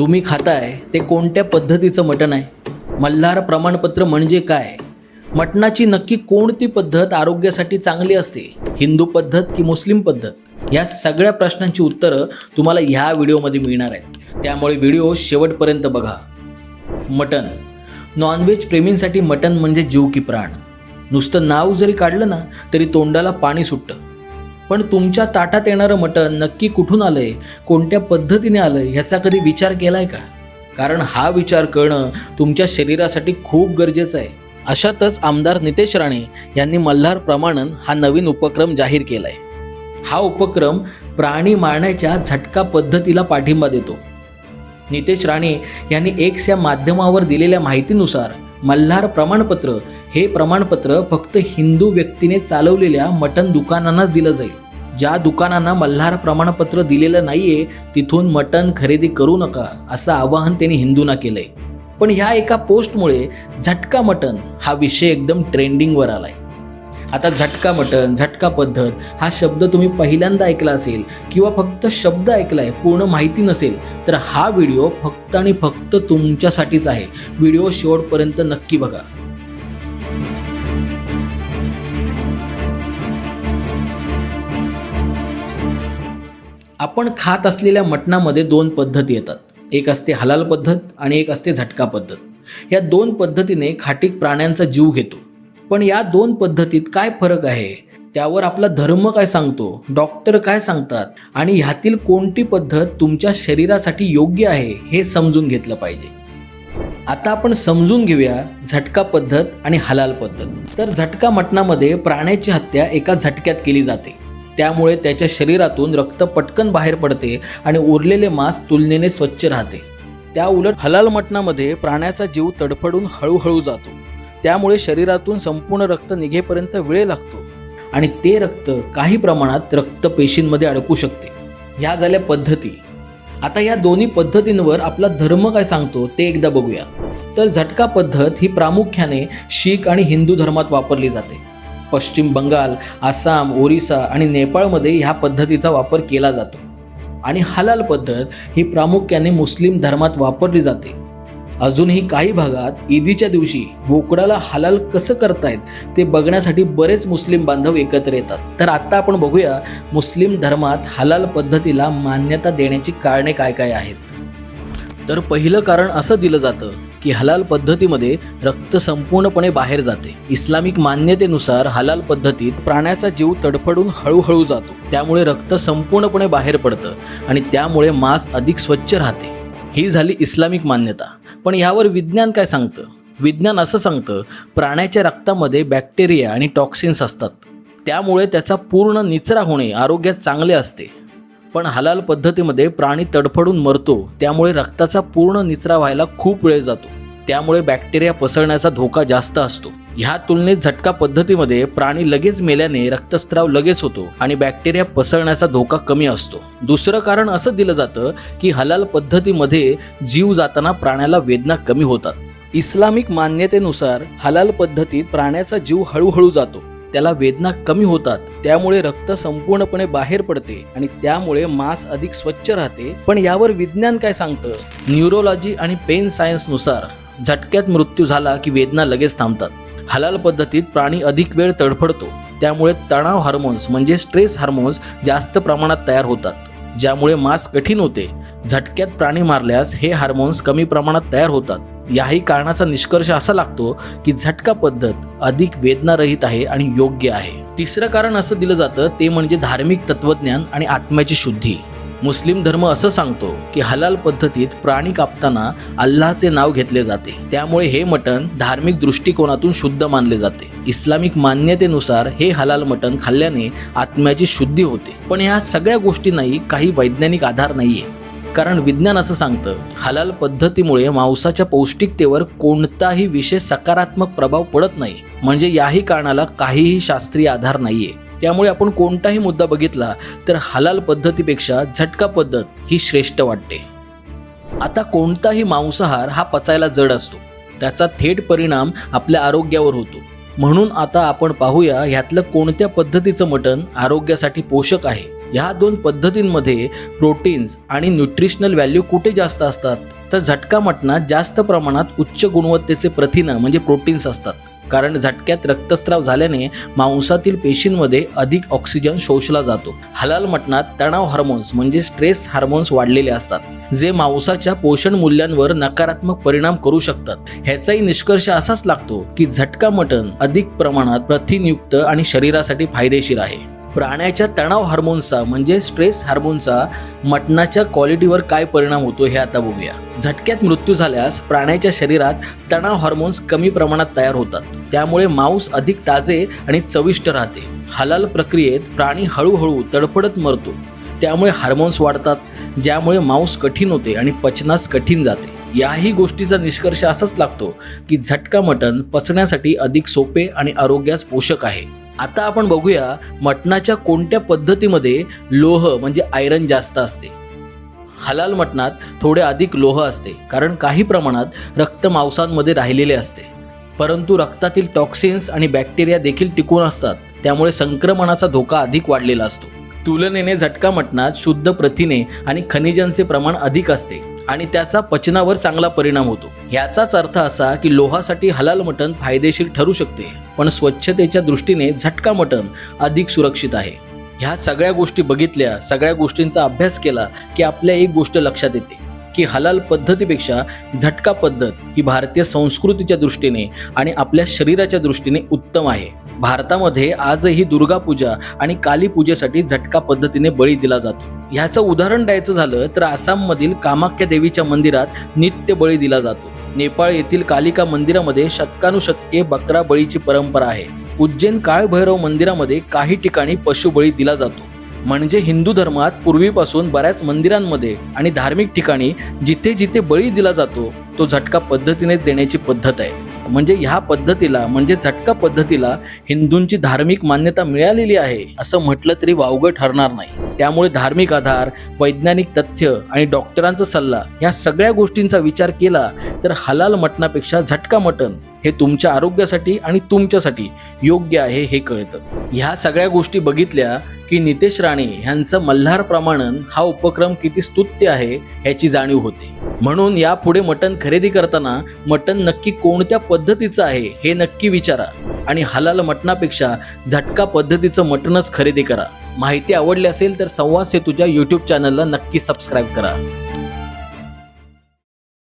तुम्ही खाताय ते कोणत्या पद्धतीचं मटण आहे? मल्हार प्रमाणपत्र म्हणजे काय? मटणाची नक्की कोणती पद्धत आरोग्यासाठी चांगली असते? हिंदू पद्धत की मुस्लिम पद्धत? या सगळ्या प्रश्नांची उत्तरं तुम्हाला ह्या व्हिडिओमध्ये मिळणार आहेत. त्यामुळे व्हिडिओ शेवटपर्यंत बघा. मटण. नॉनव्हेज प्रेमींसाठी मटण म्हणजे जीव की प्राण. नुसतं नाव जरी काढलं ना तरी तोंडाला पाणी सुटतं. पण तुमच्या ताटात येणारं मटण नक्की कुठून आलंय? कोणत्या पद्धतीने आलं ह्याचा कधी विचार केलाय का? कारण हा विचार करणं तुमच्या शरीरासाठी खूप गरजेचं आहे. अशातच आमदार नितेश राणे यांनी मल्हार प्रमाणन हा नवीन उपक्रम जाहीर केलाय. हा उपक्रम प्राणी मारण्याच्या झटका पद्धतीला पाठिंबा देतो. नितेश राणे यांनी एक्स या माध्यमावर दिलेल्या माहितीनुसार मल्हार प्रमाणपत्र हे प्रमाणपत्र फक्त हिंदू व्यक्तीने चालवलेल्या मटण दुकानांनाच दिलं जाईल. ज्या दुकानांना मल्हार प्रमाणपत्र दिलेलं नाहीये तिथून मटण खरेदी करू नका असं आवाहन त्यांनी हिंदूंना केलंय. पण ह्या एका पोस्टमुळे झटका मटण हा विषय एकदम ट्रेंडिंगवर आलाय. आता झटका बटन झटका पद्धत हा शब्द तुम्ही पहिल्यांदा ऐकला असेल किंवा फक्त शब्द ऐकलाय पूर्ण माहिती नसेल तर हा व्हिडिओ फक्त आणि फक्त तुमच्यासाठीच आहे. व्हिडिओ शेवटपर्यंत नक्की बघा. आपण खात असलेल्या मटणामध्ये दोन पद्धती येतात. एक असते हलाल पद्धत आणि एक असते झटका पद्धत. या दोन पद्धतीने खाटीक प्राण्यांचा जीव घेतो. पण या दोन पद्धतीत काय फरक आहे? त्यावर आपला धर्म काय सांगतो? डॉक्टर काय सांगतात? आणि ह्यातील कोणती पद्धत तुमच्या शरीरासाठी योग्य आहे हे समजून घेतलं पाहिजे. आता आपण समजून घेऊया झटका पद्धत आणि हलाल पद्धत. तर झटका मटणामध्ये प्राण्याची हत्या एका झटक्यात केली जाते. त्यामुळे त्याच्या शरीरातून रक्त पटकन बाहेर पडते आणि उरलेले मांस तुलनेने स्वच्छ राहते. त्या उलट हलाल मटणामध्ये प्राण्याचा जीव तडफडून हळूहळू जातो. त्यामुळे शरीरातून संपूर्ण रक्त निघेपर्यंत वेळ लागतो. आणि ते रक्त काही प्रमाणात रक्तपेशींमध्ये अडकू शकते. ह्या झाल्या पद्धती. आता या दोन्ही पद्धतींवर आपला धर्म काय सांगतो ते एकदा बघूया. तर झटका पद्धत ही प्रामुख्याने शीख आणि हिंदू धर्मात वापरली जाते. पश्चिम बंगाल आसाम ओरिसा आणि नेपाळमध्ये ह्या पद्धतीचा वापर केला जातो. आणि हलाल पद्धत ही प्रामुख्याने मुस्लिम धर्मात वापरली जाते. अजूनही काही भागात ईदीच्या दिवशी बोकडाला हलाल कसं करतायत ते बघण्यासाठी बरेच मुस्लिम बांधव एकत्र येतात. तर आत्ता आपण बघूया मुस्लिम धर्मात हलाल पद्धतीला मान्यता देण्याची कारणे काय काय आहेत. तर पहिलं कारण असं दिलं जातं की हलाल पद्धतीमध्ये रक्त संपूर्णपणे बाहेर जाते. इस्लामिक मान्यतेनुसार हलाल पद्धतीत प्राण्याचा जीव तडफडून हळूहळू जातो. त्यामुळे रक्त संपूर्णपणे बाहेर पडतं आणि त्यामुळे मांस अधिक स्वच्छ राहते. ही झाली इस्लामिक मान्यता. पण यावर विज्ञान काय सांगतं? विज्ञान असं सांगतं प्राण्याच्या रक्तामध्ये बॅक्टेरिया आणि टॉक्सिन्स असतात. त्यामुळे त्याचा पूर्ण निचरा होणे आरोग्यात चांगले असते. पण हलाल पद्धतीमध्ये प्राणी तडफडून मरतो त्यामुळे रक्ताचा पूर्ण निचरा व्हायला खूप वेळ जातो. त्यामुळे बॅक्टेरिया पसरण्याचा धोका जास्त असतो. ह्या तुलनेत झटका पद्धतीमध्ये प्राणी लगेच मेल्याने रक्तस्त्राव लगेच होतो आणि बॅक्टेरिया पसरण्याचा धोका कमी असतो. दुसरं कारण असं दिलं जातं की हलाल पद्धतीमध्ये जीव जाताना प्राण्याला वेदना कमी होतात. इस्लामिक मान्यतेनुसार हलाल पद्धतीत प्राण्याचा जीव हळूहळू जातो. त्याला वेदना कमी होतात त्यामुळे रक्त संपूर्णपणे बाहेर पडते आणि त्यामुळे मांस अधिक स्वच्छ राहते. पण यावर विज्ञान काय सांगतं? न्यूरोलॉजी आणि पेन सायन्सनुसार झटक्यात मृत्यू झाला की वेदना लगेच थांबतात. हलाल पद्धतीत प्राणी अधिक वेळ तडफडतो. त्यामुळे तणाव हार्मोन्स म्हणजे स्ट्रेस हार्मोन्स जास्त प्रमाणात तयार होतात. ज्यामुळे मांस कठीण होते. झटक्यात प्राणी मारल्यास हे हार्मोन्स कमी प्रमाणात तयार होतात. याही कारणाचा निष्कर्ष असा लागतो की झटका पद्धत अधिक वेदनारहित आहे आणि योग्य आहे. तिसरं कारण असं दिलं जातं ते म्हणजे धार्मिक तत्वज्ञान आणि आत्म्याची शुद्धी. मुस्लिम धर्म असं सांगतो की हलाल पद्धतीत प्राणी कापताना अल्लाचे नाव घेतले जाते. त्यामुळे हे मटण धार्मिक दृष्टिकोनातून शुद्ध मानले जाते. इस्लामिक मान्यतेनुसार हे हलाल मटण खाल्ल्याने आत्म्याची शुद्धी होते. पण ह्या सगळ्या गोष्टींनाही काही वैज्ञानिक आधार नाहीये. कारण विज्ञान असं सांगतं हलाल पद्धतीमुळे मांसाच्या पौष्टिकतेवर कोणताही विशेष सकारात्मक प्रभाव पडत नाही. म्हणजे याही कारणाला काहीही शास्त्रीय आधार नाहीये. त्यामुळे आपण कोणताही मुद्दा बघितला तर हलाल पद्धतीपेक्षा झटका पद्धत ही श्रेष्ठ वाटते. आता कोणताही मांसाहार हा पचायला जड असतो. त्याचा थेट परिणाम आपल्या आरोग्यावर होतो. म्हणून आता आपण पाहूया ह्यातलं कोणत्या पद्धतीचं मटण आरोग्यासाठी पोषक आहे. ह्या दोन पद्धतींमध्ये प्रोटीन्स आणि न्यूट्रिशनल व्हॅल्यू कुठे जास्त असतात? तर झटका मटणात जास्त प्रमाणात उच्च गुणवत्तेचे प्रथिनं म्हणजे प्रोटीन्स असतात. कारण झटक्यात रक्तस्राव झाल्याने मांसातील पेशींमध्ये अधिक ऑक्सिजन शोषला जातो. हलाल मटणात तणाव हार्मोन्स म्हणजे स्ट्रेस हार्मोन्स वाढलेले असतात जे मांसाच्या पोषण मूल्यांवर नकारात्मक परिणाम करू शकतात. ह्याचाही निष्कर्ष असाच लागतो की झटका मटण अधिक प्रमाणात प्रथिनयुक्त आणि शरीरासाठी फायदेशीर आहे. प्राण्याच्या तणाव हार्मोन्सचा म्हणजे स्ट्रेस हार्मोनचा मटणाच्या क्वालिटीवर काय परिणाम होतो हे आता बघूया. झटक्यात मृत्यू झाल्यास प्राण्याच्या शरीरात तणाव हार्मोन्स कमी प्रमाणात तयार होतात. त्यामुळे मांस अधिक ताजे आणि चविष्ट राहते. हलाल प्रक्रियेत प्राणी हळूहळू तडफडत मरतो. त्यामुळे हार्मोन्स वाढतात ज्यामुळे मांस कठीण होते आणि पचनास कठीण जाते. याही गोष्टीचा निष्कर्ष असाच लागतो की झटका मटण पचण्यासाठी अधिक सोपे आणि आरोग्यास पोषक आहे. आता आपण बघूया मटणाच्या कोणत्या पद्धतीमध्ये लोह म्हणजे आयरन जास्त असते. हलाल मटणात थोडे अधिक लोह असते कारण काही प्रमाणात रक्त मांसांमध्ये राहिलेले असते. परंतु रक्तातील टॉक्सिन्स आणि बॅक्टेरिया देखील टिकून असतात त्यामुळे संक्रमणाचा धोका अधिक वाढलेला असतो. तुलनेने झटका मटणात शुद्ध प्रथिने आणि खनिजांचे प्रमाण अधिक असते. आणि त्याचा पचनावर चांगला परिणाम होतो. याचाच अर्थ असा की लोहासाठी हलाल मटण फायदेशीर ठरू शकते पण स्वच्छतेच्या दृष्टीने झटका मटण अधिक सुरक्षित आहे. ह्या सगळ्या गोष्टी बघितल्या सगळ्या गोष्टींचा अभ्यास केला की आपल्या एक गोष्ट लक्षात येते की हलाल पद्धतीपेक्षा झटका पद्धत ही भारतीय संस्कृतीच्या दृष्टीने आणि आपल्या शरीराच्या दृष्टीने उत्तम आहे. भारतामध्ये आजही दुर्गा पूजा आणि काली पूजेसाठी झटका पद्धतीने बळी दिला जातो. ह्याचं उदाहरण द्यायचं झालं तर आसाममधील कामाख्या देवीच्या मंदिरात नित्य बळी दिला जातो. नेपाळ येथील कालिका मंदिरामध्ये शतकानुशतके बकरा बळीची परंपरा आहे. उज्जैन काळभैरव मंदिरामध्ये काही ठिकाणी पशुबळी दिला जातो. म्हणजे हिंदू धर्मात पूर्वीपासून बऱ्याच मंदिरांमध्ये आणि धार्मिक ठिकाणी जिथे जिथे बळी दिला जातो तो झटका पद्धतीनेच देण्याची पद्धत आहे. म्हणजे ह्या पद्धतीला म्हणजे झटका पद्धतीला हिंदूंची धार्मिक मान्यता मिळालेली आहे असं म्हटलं तरी वावगं ठरणार नाही. त्यामुळे धार्मिक आधार वैज्ञानिक तथ्य आणि डॉक्टरांचा सल्ला ह्या सगळ्या गोष्टींचा विचार केला तर हलाल मटणापेक्षा झटका मटण. हे तुमच्या आरोग्यासाठी आणि तुमच्यासाठी योग्य आहे हे कळतं. ह्या सगळ्या गोष्टी बघितल्या की नितेश राणे ह्यांचं मल्हार प्रमाणन हा उपक्रम किती स्तुत्य आहे ह्याची जाणीव होते. म्हणून यापुढे मटण खरेदी करताना मटण नक्की कोणत्या पद्धतीचं आहे हे नक्की विचारा आणि हलाल मटणापेक्षा झटका पद्धतीचं मटणच खरेदी करा. माहिती आवडली असेल तर संवाद सेतूच्या यूट्यूब चॅनलला नक्की सबस्क्राईब करा.